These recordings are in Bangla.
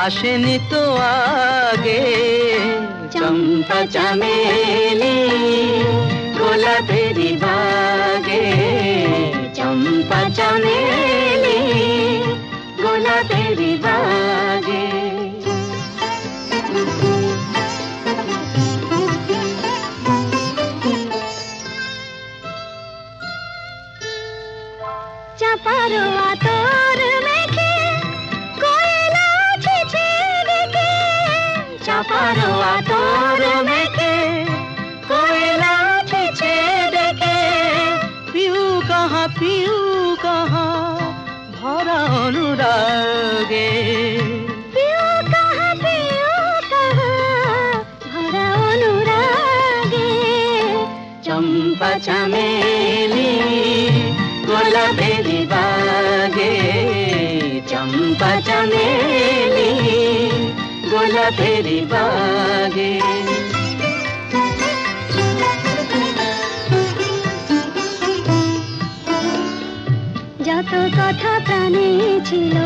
আসেনি তো আগে। চম্পা চামেলি গোলাপেরি বাগে চম্পা চামেলি গোলাপেরি বাগে চম্পা চামেলি গোলাপেরি বাগে যত কথা প্রাণে ছিল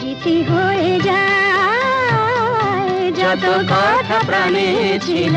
গীতি হয়ে যায়। যত কথা প্রাণে ছিল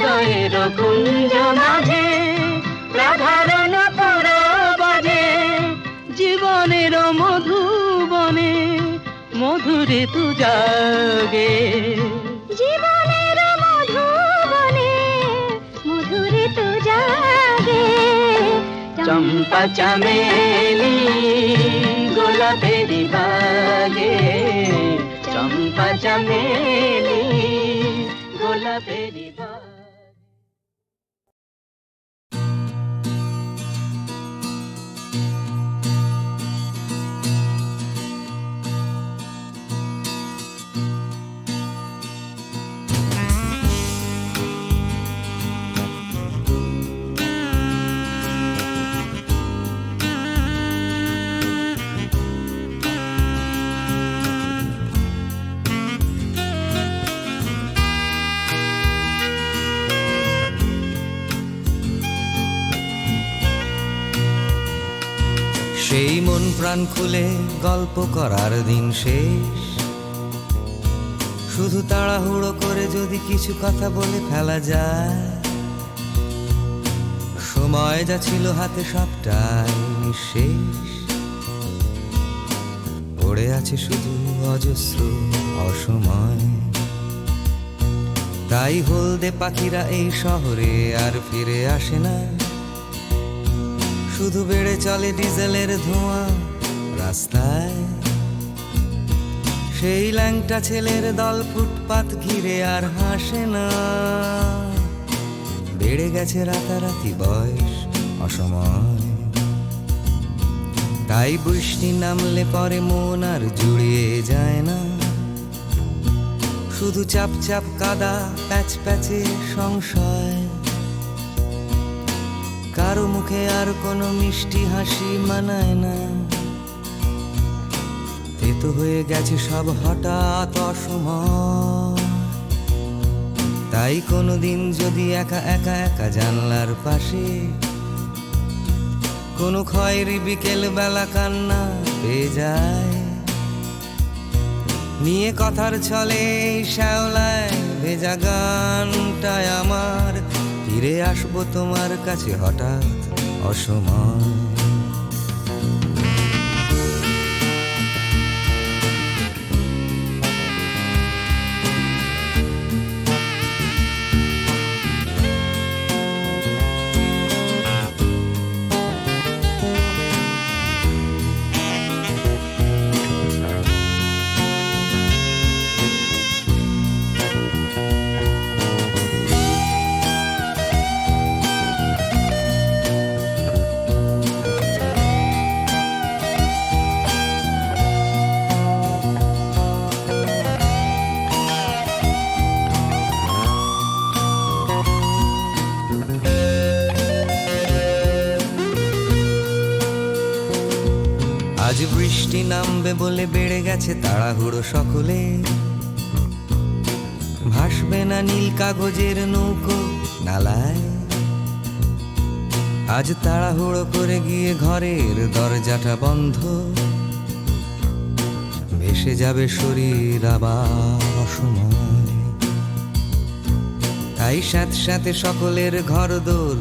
হৃদয়ের কুঞ্জ মাঝে রাধার নুপুর বাজে জীবনের মধুবনে মধুরে তু জাগে। জীবনের মধুবনে মধুরে তো জাগে। চম্পা চামেলি গোলাপেরি বাগে চম্পা চামেলি গোলাপেরি বাগে প্রাণ খুলে গল্প করার দিন শেষ। শুধু তাড়াহুড়ো করে যদি কিছু কথা বলে ফেলা যায়। সময় যা ছিল হাতে সবটাই নিঃশেষ। পড়ে আছে শুধু অজস্র অসময়। তাই হলদে পাখিরা এই শহরে আর ফিরে আসে না। শুধু বেড়ে চলে ডিজেলের ধোঁয়া রাস্তায়। সেই ল্যাংটা ছেলের দল ফুটপাত ঘিরে আর হাসে না। বেড়ে গেছে রাতারাতি বয়স অসময়। তাই বৃষ্টি নামলে পরে মন আর জুড়িয়ে যায় না। শুধু চাপ চাপ কাদা, প্যাচ প্যাচে সংশয়। কারও মুখে আর কোনো মিষ্টি হাসি মানায় না। তেতো হয়ে গেছে সব হঠাৎ অসময়। তাই কোনোদিন যদি একা একা একা জানলার পাশে কোনো খয়েরি বিকেল বেলা কান্না পেয়ে যায়। নিয়ে কথার ছলে শ্যাওলায় ভেজা গানটায় আমার ফিরে আসব তোমার কাছে হঠাৎ অসময়। নামবে বলে বেড়ে গেছে তাড়াহুড়ো সকলে। ভাসবে না নীল কাগজের নৌকো নালায়। আজ তাড়াহুড়ো করে গিয়ে ঘরের দরজাটা বন্ধ। ভেসে যাবে শরীর আবার অসময়। তাই সাথে সাথে সকলের ঘর ঘরদোর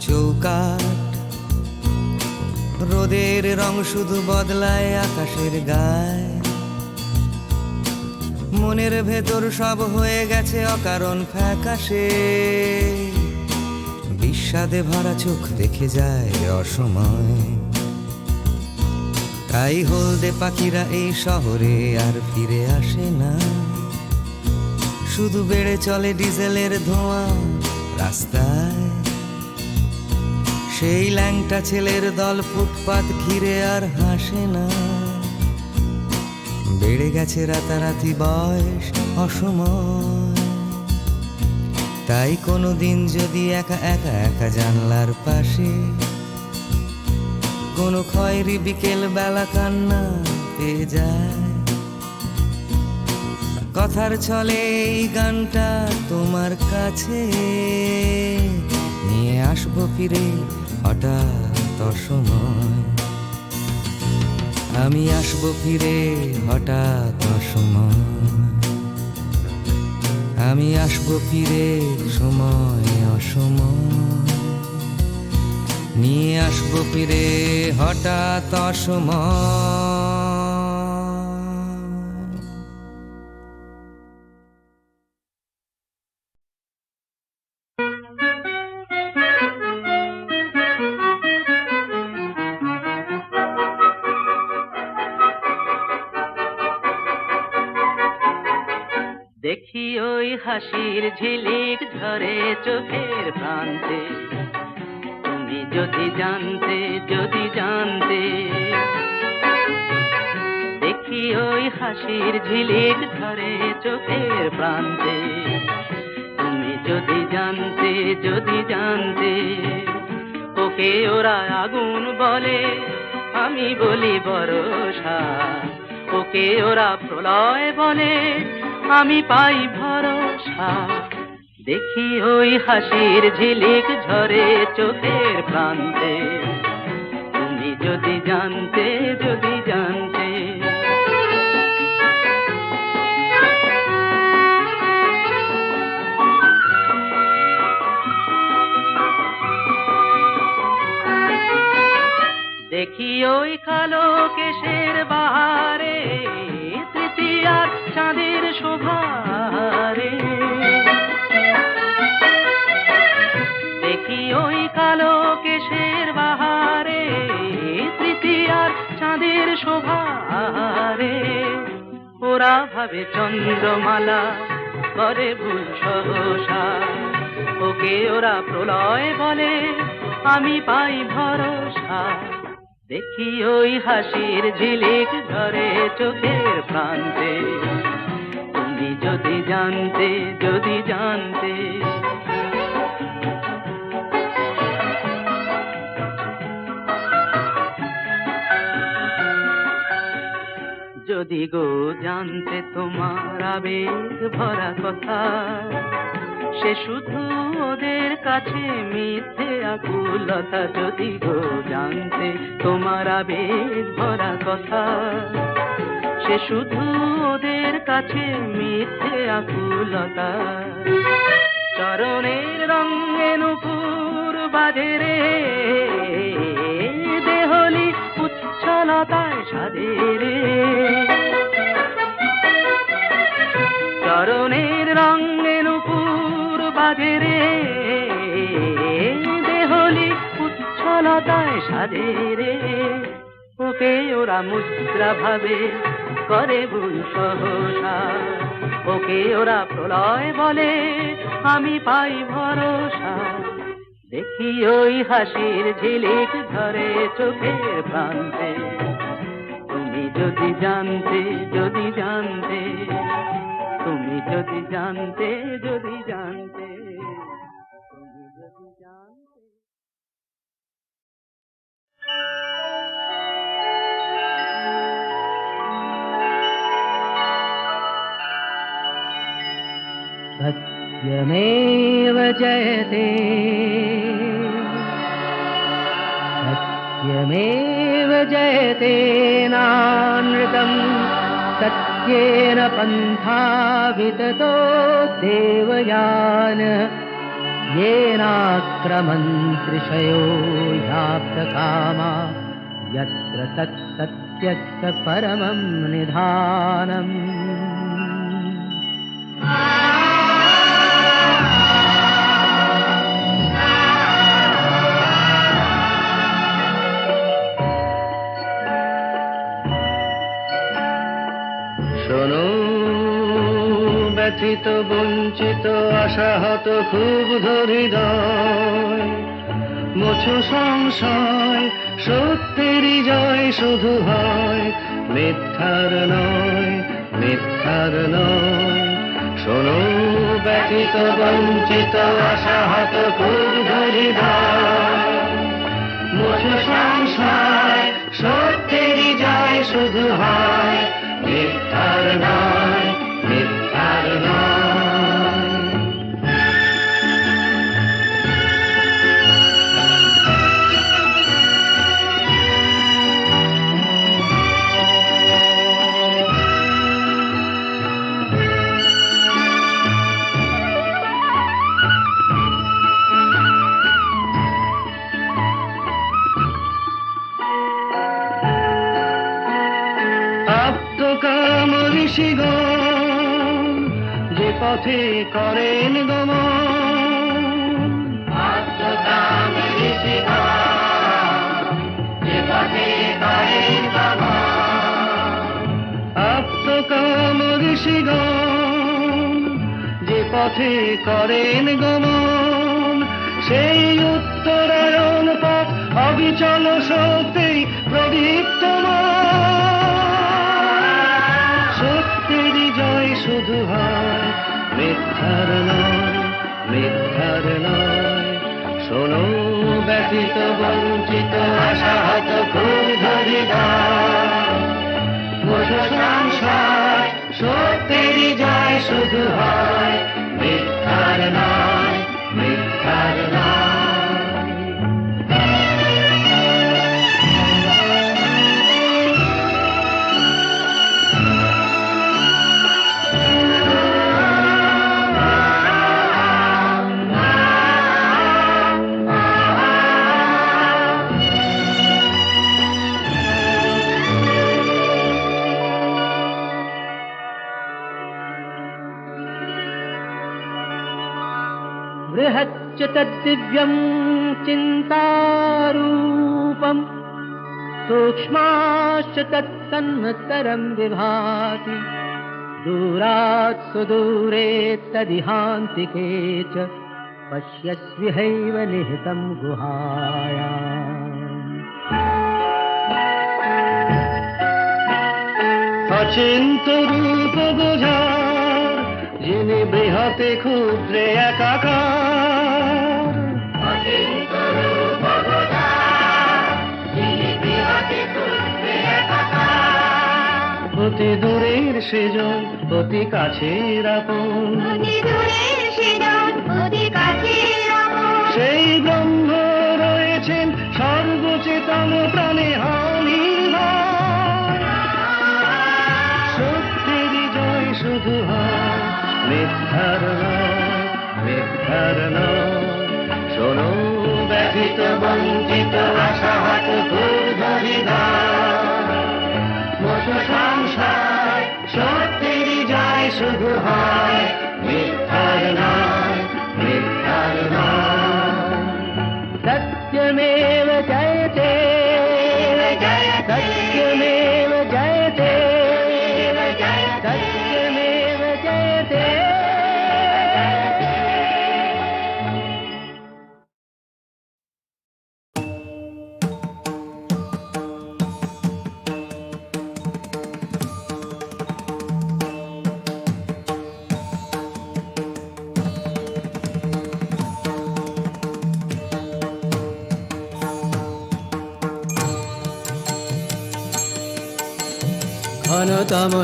চৌকাট রোদের রং শুধু বদলায় আকাশের গায়ে। মনের ভেতর সব হয়ে গেছে অকারণ ফ্যাকাশে। বিষাদে ভরা চোখ দেখে যায় অসময়। তাই হলদে পাখিরা এই শহরে আর ফিরে আসে না। শুধু বেড়ে চলে ডিজেলের ধোঁয়া রাস্তায়। সেই ল্যাংটা ছেলের দল ফুটপাত ঘিরে আর হাসে না। বেড়ে গেছে রাতারাতি বয়স অসময়। তাই কোনো দিন যদি একা একা একা জানলার পাশে কোনো খয়েরি বিকেল বেলা কান্না পেয়ে যায়। কথার ছলে এই গানটা তোমার কাছে। নিয়ে আসব ফিরে হঠাৎ অসময়। আমি আসব ফিরে হঠাৎ অসময়। আমি আসব ফিরে সময় অসময়। নিয়ে আসব ফিরে হঠাৎ অসময়। হাসির ঝিলিক ধরে চোখের প্রান্তে। তুমি যদি জানতে যদি জানতে, দেখি ওই হাসির ঝিলিক ধরে চোখের প্রান্তে। তুমি যদি জানতে যদি জানতে, ওকে ওরা আগুন বলে, আমি বলি বরসা ওকে ওরা প্রলয় বলে আমি পাই ভরসা। দেখি ওই হাসির ঝিলিক ঝরে চোখের প্রান্তে। তুমি যদি জানতে যদি জানতে। দেখি ওই কালো কেশের বাহারে তৃতীয়ার শোভারে ওরা ভাবে চন্দ্রমালা করে ভুল সহসা। ওকে ওরা প্রলয় বলে, আমি পাই ভরসা। দেখি ওই হাসির ঝিলিক ঝরে চোখের প্রান্তে। তুমি যদি জানতে যদি জানতে যদি গো জানতে তোমার আবেগ ভরা কথা, সে শুধু ওদের কাছে মিথ্যে আকুলতা যদি গো জানতে তোমার আবেগ ভরা কথা, সে শুধু ওদের কাছে মিথ্যে আকুলতা। চরণের রঙে নুপুর বাজে রে সাজে রে। চরণের রঙে নুপুর বাজে রে। দেহলি উচ্ছলতায় সাজে রে। ওকে ওরা মুদ্রা ভাবে করে ভুল সহসা। ওকে ওরা প্রলয় বলে, আমি পাই ভরসা। দেখি ওই হাসির ঝিলিক ধরে চোখের প্রান্তে তুমি যদি জানতে যদি জানতে তুমি যদি জানতে যদি জানতে তুমি যদি জানতে सत्यमेव जयते सत्यमेव जयते नानृतम्। सत्येन पन्था विततो देवयान येनाक्रमन्त्रिषयो ह्याप्तकामा यत्र तत्सत्यस्य परमं निधानम् বঞ্চিত আশাহত খুব হৃদয় মুছো সংশয় সত্যেরই জয় শুধু হয়। মিথ্যার নয় মিথ্যার নয়। শোনো ব্যথিত বঞ্চিত, আশাহত খুব হৃদয় মুছো সংশয় সত্যেরই জয় শুধু হয়। মিথ্যার নয় ঋষিগণ যে পথে করেন গমন, সেই উত্তরায়ণ পথ অবিচল শক্তি প্রদীপ্তমান সত্যেরই জয় শুধু হয় মিথ্যার নয় মিথ্যার নয় শোনো ব্যথিত বঞ্চিত, আশাহত খুব হৃদয় शुद्धाय विधानना बृहच्च तद्दिव्यं चिन्तारूपम् सूक्ष्माश्च तत्सन्मत्तरं विभाति दूरात् सुदूरे तदिहान्तिके च पश्यस्विहैव निहितं गुहायाम् অচিন্ত রূপ বোঝার যিনি বৃহতে ক্ষুদ্রে একাকার অতি দূরের সেজন অতি কাছের আপন। সেই ব্রহ্ম রয়েছেন সর্বচেতন প্রাণে অনির্ভর সত্যের জয় শুধু মিথ্যার মিথ্যার শোনো ব্যথিত বঞ্চিত আশাহত দুর্ধরিদার যায়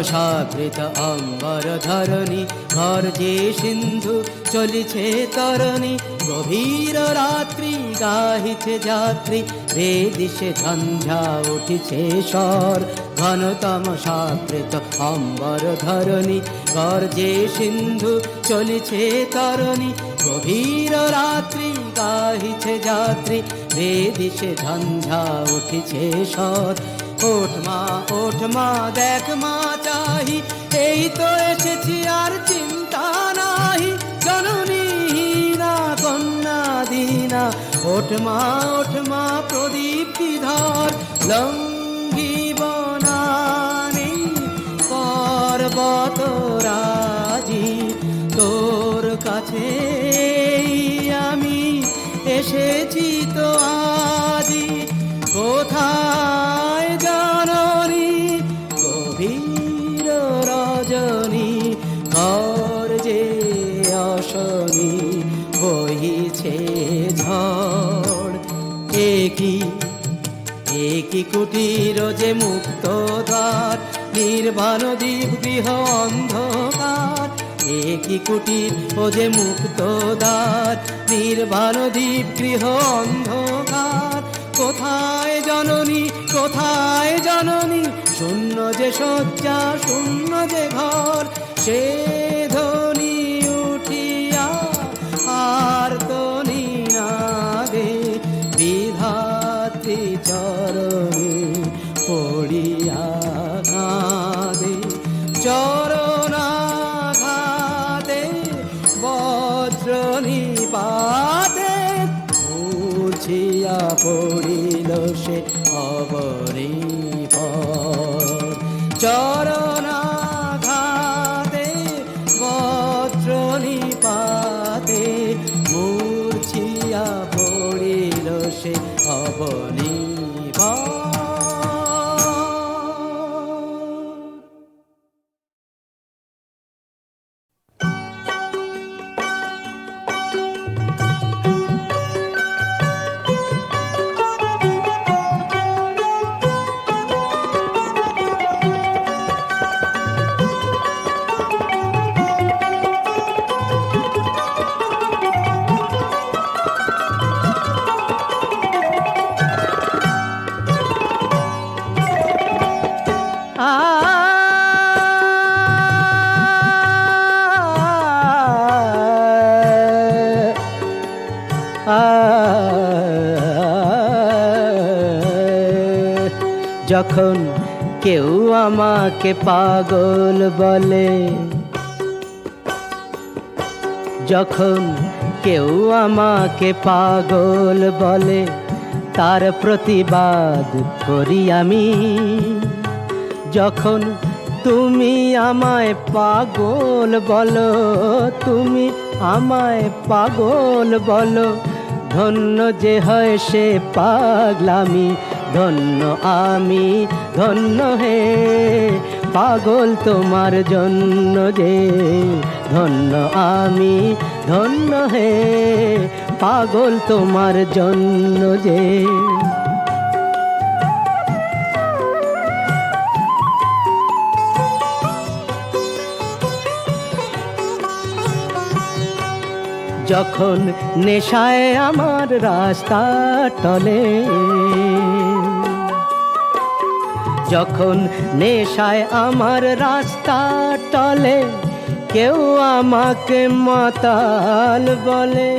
সাবৃত অম্বর ধরণী গর্জে সিন্ধু চলিছে তরণী, গভীর রাত্রি গাহিছে যাত্রী বেদিশে ঝঞ্ঝা উঠিছে স্বর, ঘনতম সাবৃত অম্বর ধরণী, গর্জে সিন্ধু চলিছে তরণী, গভীর রাত্রি গাহিছে যাত্রী বেদিশে ঝঞ্ঝা উঠিছে স্বর ওঠ মা ওঠ মা, দেখ মা চাহি। এই তো এসেছি, আর চিন্তা নাহি। জননী হীনা, কন্যা দীনা। ওঠ মা ওঠ মা, প্রদীপ ধর। লঙ্ঘিব নানি পর্বত রাজি। তোর কাছে আমি এসেছি তো আজি কোথায় একই কুটির যে মুক্ত দ্বার নির্বাণ দ্বীপ গৃহ অন্ধকার। একই কুটির ও যে মুক্ত দ্বার নির্বাণ দ্বীপ গৃহ অন্ধকার। কোথায় জননী কোথায় জননী? শূন্য যে শয্যা, শূন্য যে ঘর, সে যখন কেউ আমাকে পাগল বলে, যখন কেউ আমাকে পাগল বলে, তার প্রতিবাদ করি আমি। যখন তুমি আমায় পাগল বলো, তুমি আমায় পাগল বলো, ধন্য যে হয় সে পাগলামি ধন্য আমি, ধন্য হে। পাগল তোমার জন্য যে। ধন্য আমি, ধন্য হে। পাগল তোমার জন্য যে। যখন নেশায় আমার রাস্তা টলে যখন নেশায় আমার রাস্তা টলে, কেউ আমাকে মাতাল বলে।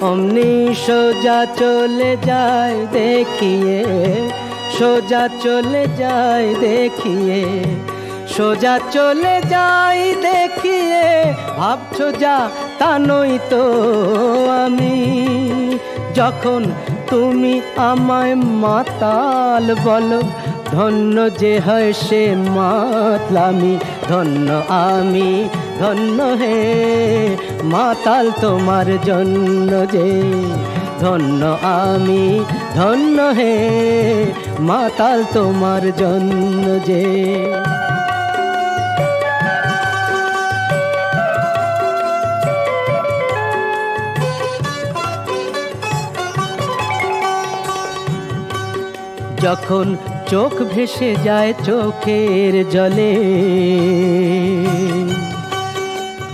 অমনি সোজা চলে যায়, দেখিয়ে, সোজা চলে যায়, দেখিয়ে, সোজা চলে যাই দেখিয়ে, ভাবছ যা, তা নই তো আমি। যখন তুমি আমায় মাতাল বলো ধন্য যে হয় সে মাতলামি, ধন্য আমি, ধন্য হে মাতাল তোমার জন্য যে। ধন্য আমি, ধন্য হে মাতাল তোমার জন্য যে। যখন চোখ ভেসে যায় চোখের জলে।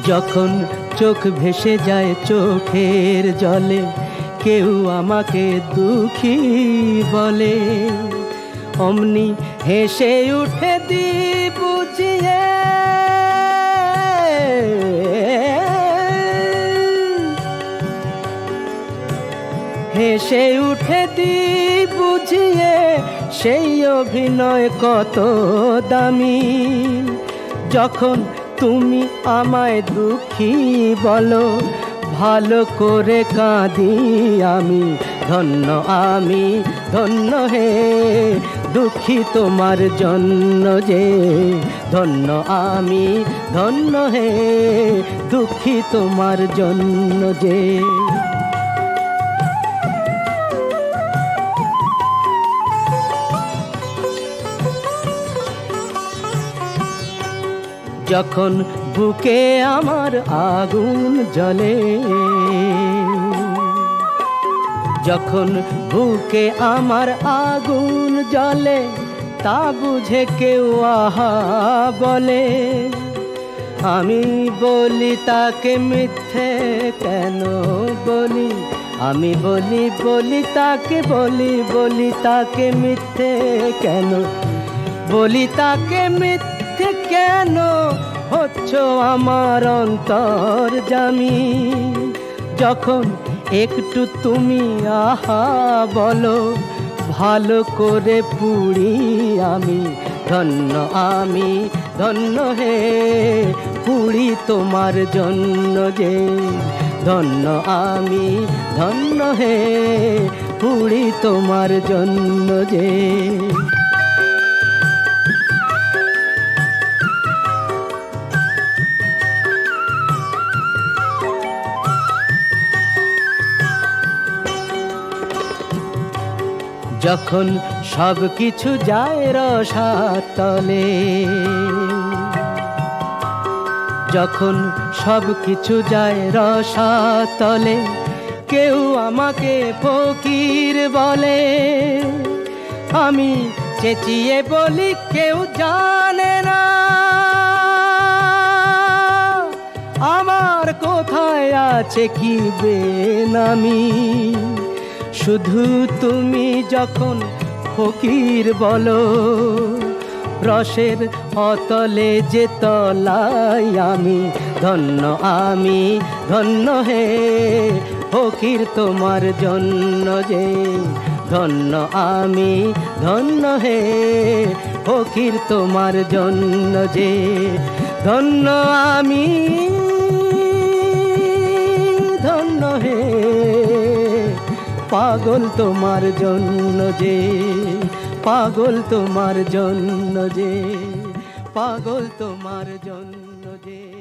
যখন চোখ ভেসে যায় চোখের জলে, কেউ আমাকে দুঃখী বলে। অমনি হেসে উঠে দি হেসে উঠে দি বুঝিয়ে সেই অভিনয় কত দামি। যখন তুমি আমায় দুঃখী বলো, ভালো করে কাঁদি আমি, ধন্য আমি, ধন্য হে। দুঃখী তোমার জন্য যে, ধন্য আমি, ধন্য হে। দুঃখী তোমার জন্য যে। যখন বুকে আমার আগুন জ্বলে, যখন বুকে আমার আগুন জ্বলে, তা বুঝে কেউ আহা বলে। আমি বলি, তাকে মিথ্যে কেন বলি? আমি বলি বলি, তাকে বলি বলি, তাকে মিথ্যে কেন বলি? তাকে মিথ্যে কেন হচ্ছ আমার অন্তর জামি যখন একটু তুমি আহা বলো, ভালো করে পুড়ি আমি, ধন্য আমি, ধন্য হে পুড়ি তোমার জন্য যে, ধন্য আমি, ধন্য হে পুড়ি তোমার জন্য যে। যখন সব কিছু যায় রসাতলে যখন সব কিছু যায় রসাতলে কেউ আমাকে ফকির বলে, আমি চেঁচিয়ে বলি, কেউ জানে না। আমার কোথায় আছে কি বেনামি? শুধু তুমি যখন ফকির বলো, রসের অতলে যে তলাই আমি ধন্য আমি ধন্য হে। ফকির তোমার জন্য যে ধন্য, আমি ধন্য হে। ফকির তোমার জন্য যে ধন্য, আমি পাগল তোমার জন্য যে পাগল তোমার জন্য যে পাগল তোমার জন্য যে।